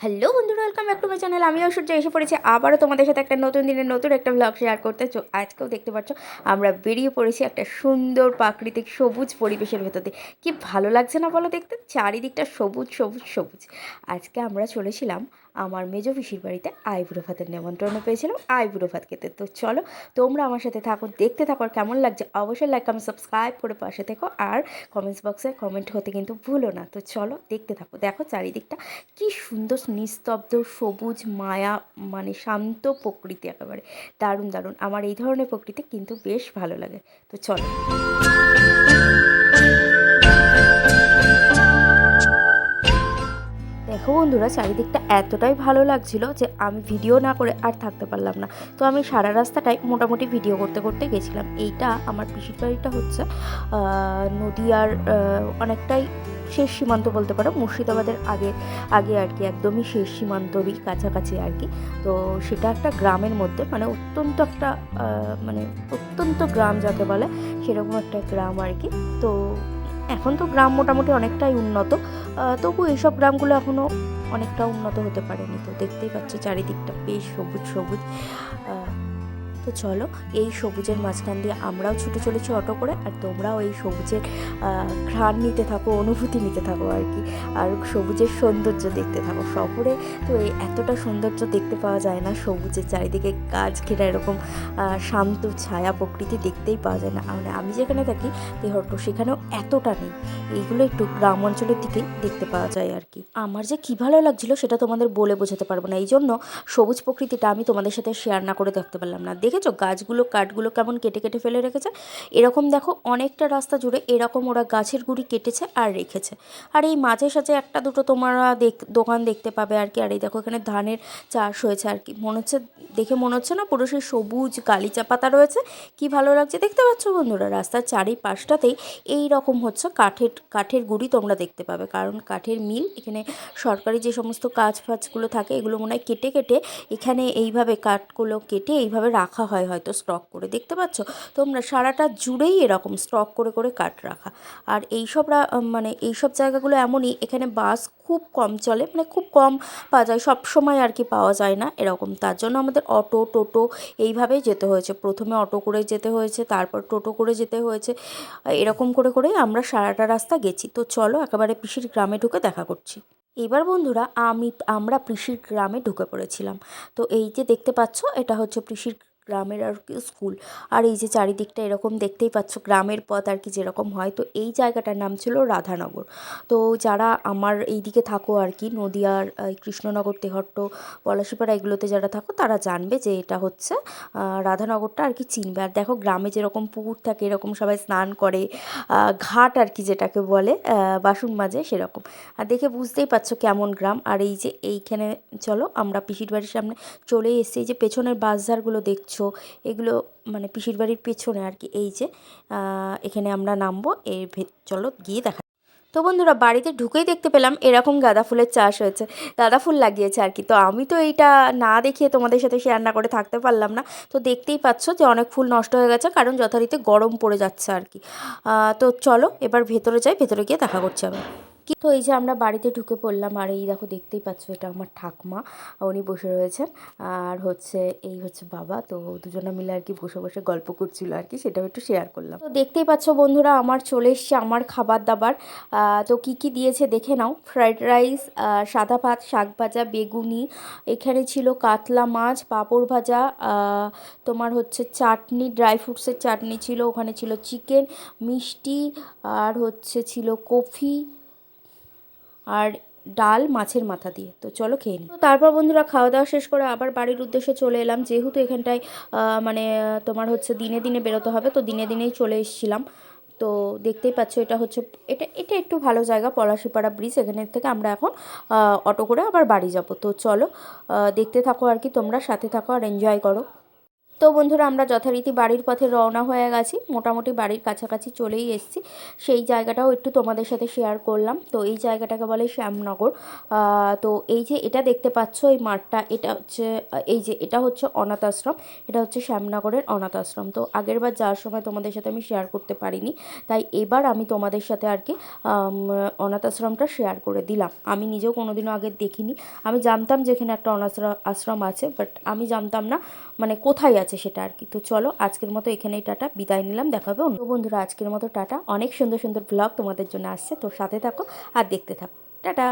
Hello বন্ধুরা welcome back to my channel আমি ঐশ্বর্য, এসে পড়েছি আবারও তোমাদের সাথে একটা নতুন দিনের নতুন একটা ব্লগ শেয়ার করতে। আজকেও দেখতে পাচ্ছ, আমরা বেরিয়ে পড়েছি একটা সুন্দর প্রাকৃতিক সবুজ পরিবেশের ভেতর দিয়ে। কী ভালো লাগছে না বলো দেখতে? চারিদিকটা সবুজ সবুজ সবুজ। আজকে আমরা চলেছিলাম আমার মেজো পিসির বাড়িতে আইবুড়ো ভাতের পেয়েছিলাম আইবুড়ো ভাত খেতে। তো চলো, তোমরা আমার সাথে থাকো, দেখতে থাকো আর কেমন লাগছে, অবশ্যই লাইক কমেন্ট সাবস্ক্রাইব করে পাশে থেকো আর কমেন্টস বক্সে কমেন্ট হতে কিন্তু ভুলো না। তো চলো, দেখতে থাকো, দেখো চারিদিকটা কি সুন্দর নিস্তব্ধ, সবুজ, মায়া মানে শান্ত প্রকৃতি একেবারে, দারুণ দারুণ। আমার এই ধরনের প্রকৃতি কিন্তু বেশ ভালো লাগে। তো চলো। বন্ধুরা, চারিদিকটা এতটাই ভালো লাগছিল যে আমি ভিডিও না করে আর থাকতে পারলাম না। তো আমি সারা রাস্তাটাই মোটামুটি ভিডিও করতে করতে গেছিলাম। এইটা আমার পিসির বাড়িটা হচ্ছে নদীয়ার অনেকটাই শেষ সীমান্ত বলতে পারো, মুর্শিদাবাদের আগে আগে আর কি, একদমই শেষ সীমান্তরই কাছাকাছি আর কি। তো সেটা একটা গ্রামের মধ্যে মানে অত্যন্ত একটা মানে অত্যন্ত গ্রাম যাকে বলে, সেরকম একটা গ্রাম আর কি। তো এখন তো গ্রাম মোটামুটি অনেকটাই উন্নত তবু এইসব গ্রামগুলো এখনও অনেকটা উন্নত হতে পারেনি তো দেখতেই পাচ্ছ চারিদিকটা বেশ সবুজ সবুজ। তো চলো, এই সবুজের মাঝখান দিয়ে আমরাও ছুটে চলেছি অটো করে আর তোমরাও এই সবুজের ঘ্রাণ নিতে থাকো, অনুভূতি নিতে থাকো আর কি। আর সবুজের সৌন্দর্য দেখতে থাকো। শহরে তো এই এতটা সৌন্দর্য দেখতে পাওয়া যায় না, সবুজের চারিদিকে গাছ ঘেরা এরকম শান্ত ছায়া প্রকৃতি দেখতেই পাওয়া যায় না। মানে আমি যেখানে থাকি, তেহট্ট, সেখানেও এতটা নেই। এইগুলো একটু গ্রাম অঞ্চলের দিকেই দেখতে পাওয়া যায় আর কি। আমার যে কী ভালো লাগছিল সেটা তোমাদের বলে বোঝাতে পারব না। এই জন্য সবুজ প্রকৃতিটা আমি তোমাদের সাথে শেয়ার না করে দেখতে পারলাম না। দেখেছ? গাছগুলো, কাঠগুলো কেমন কেটে কেটে ফেলে রেখেছে? এরকম দেখো অনেকটা রাস্তা জুড়ে এরকম ওরা গাছের গুঁড়ি কেটেছে আর রেখেছে। আর এই মাঝে সাঝে একটা দুটো তোমরা দেখ, দোকান দেখতে পাবে আর কি। আর এই দেখো এখানে ধানের চাষ হয়েছে আর কি। মনে হচ্ছে, দেখে মনে হচ্ছে না পুরো সেই সবুজ গালিচা পাতা রয়েছে? কি ভালো লাগছে? দেখতে পাচ্ছ বন্ধুরা? রাস্তার চারিপাশটাতেই এই রকম হচ্ছে কাঠের কাঠের গুঁড়ি তোমরা দেখতে পাবে। কারণ কাঠের মিল এখানে সরকারি যে সমস্ত কাজ ফাজগুলো থাকে, এগুলো মনে হয় কেটে কেটে এখানে এইভাবে কাঠগুলো কেটে এইভাবে রাখা হয় হয়তো স্টক করে। দেখতে পাচ্ছ? তোমরা সারাটা জুড়েই এরকম স্টক করে করে কাঠ রাখা। আর এইসব মানে এইসব জায়গাগুলো এমনই, এখানে বাস খুব কম চলে মানে খুব কম পাওয়া যায়, সব সময় আর কি পাওয়া যায় না এরকম। তার জন্য আমাদের অটো, টোটো এইভাবেই যেতে হয়েছে। প্রথমে অটো করে যেতে হয়েছে, তারপর টোটো করে যেতে হয়েছে। এরকম করে, করেই আমরা সারাটা রাস্তা গেছি। তো চলো একেবারে পিসির গ্রামে ঢুকে দেখা করছি। এবার বন্ধুরা, আমি, আমরা পিসির গ্রামে ঢুকে পড়েছিলাম। তো এই যে দেখতে পাচ্ছ, এটা হচ্ছে পিসির গ্রামের আর কি স্কুল। আর এই যে চারিদিকটা এরকম দেখতেই পাচ্ছ, গ্রামের পথ আর কি যেরকম হয়। তো এই জায়গাটার নাম ছিল রাধানগর। তো যারা আমার এই দিকে থাকো আর কি, নদিয়ার কৃষ্ণনগর, তেহট্ট, পলাশিপাড়া এগুলোতে যারা থাকো, তারা জানবে যে এটা হচ্ছে রাধানগরটা আর কি চিনবে। আর দেখো গ্রামে যেরকম পুকুর থাকে, এরকম সবাই স্নান করে ঘাট আর কি যেটাকে বলে বাসন মাজে সেরকম। আর দেখে বুঝতেই পারছ কেমন গ্রাম। আর এই যে এইখানে চলো, আমরা পিসির বাড়ির সামনে চলে এসেছি। এই যে পেছনের বাসঝারগুলো দেখছ এগুলো মানে পিসির বাড়ির পেছনে আর কি, এই যে এখানে আমরা নামবো ভে- চলো গিয়ে দেখা তো বন্ধুরা, বাড়িতে ঢুকেই দেখতে পেলাম এরকম গাঁদা ফুলের চাষ হয়েছে, গাঁদা ফুল লাগিয়েছে আর কি। তো আমি তো এইটা না দেখিয়ে তোমাদের সাথে শেয়ার না করে থাকতে পারলাম না। তো দেখতেই পাচ্ছ যে অনেক ফুল নষ্ট হয়ে গেছে, কারণ যথারীতি গরম পড়ে যাচ্ছে আর কি। তো চলো এবার ভেতরে যাই, ভেতরে গিয়ে দেখা করছি আবার তো এই যে আমরা বাড়িতে ঢুকে পড়লাম, আর এই দেখো দেখতেই পাচ্ছ এটা আমার ঠাকমা, উনি বসে রয়েছেন। আর হচ্ছে এই হচ্ছে বাবা, তো দুজনে মিলে আর কি বসে বসে গল্প করছিল আর কি, সেটাও একটু শেয়ার করলাম। তো দেখতেই পাচ্ছ বন্ধুরা, আমার চলে এসছে আমার খাবার দাবার তো কি কি দিয়েছে দেখে নাও। ফ্রাইড রাইস সাদা ভাত, শাক ভাজা, বেগুনি, এখানে ছিল কাতলা মাছ, পাঁপড় ভাজা তোমার হচ্ছে চাটনি ড্রাই ফ্রুটসের চাটনি ছিল, ওখানে ছিল চিকেন মিষ্টি, আর হচ্ছে ছিল কফি আর ডাল মাছের মাথা দিয়ে। তো চলো খেয়ে নিই। তারপর বন্ধুরা খাওয়া দাওয়া শেষ করে আবার বাড়ির উদ্দেশ্যে চলে এলাম। যেহেতু এখানটায় মানে তোমার হচ্ছে দিনে দিনে বেরোতে হবে, তো দিনে দিনেই চলে এসেছিলাম। তো দেখতেই পাচ্ছ এটা হচ্ছে, এটা এটা একটু ভালো জায়গা, পলাশিপাড়া ব্রিজ এখানে থেকে আমরা এখন অটো করে আবার বাড়ি যাব। তো চলো দেখতে থাকো আর কি, তোমরা সাথে থাকো আর এনজয় করো। তো বন্ধুরা, আমরা যথারীতি বাড়ির পথে রওনা হয়ে গেছি। মোটামুটি বাড়ির কাছাকাছি চলেই এসেছি। সেই জায়গাটাও একটু তোমাদের সাথে শেয়ার করলাম। তো এই জায়গাটাকে বলে শ্যামনগর। তো এই যে এটা দেখতে পাচ্ছ, এই মাঠটা, এটা হচ্ছে, এই যে এটা হচ্ছে অনাথ আশ্রম। এটা হচ্ছে শ্যামনগরের অনাথ আশ্রম। তো আগের বার যাওয়ার সময় তোমাদের সাথে আমি শেয়ার করতে পারিনি। তাই এবার আমি তোমাদের সাথে আর কি অনাথ আশ্রমটা শেয়ার করে দিলাম। আমি নিজেও কোনোদিনও আগে দেখিনি। আমি জানতাম যেখানে একটা অনাথ আশ্রম আছে বাট আমি জানতাম না মানে কোথায় আছে। সেটা আর কি। তো চলো আজকের মতো এখানেই টাটা, বিদায় নিলাম, দেখা হবে অন্য বন্ধুরা, আজকের মতো টাটা। অনেক সুন্দর সুন্দর ব্লগ তোমাদের জন্য আসছে, তো সাথে থাকো আর দেখতে থাকো। টাটা!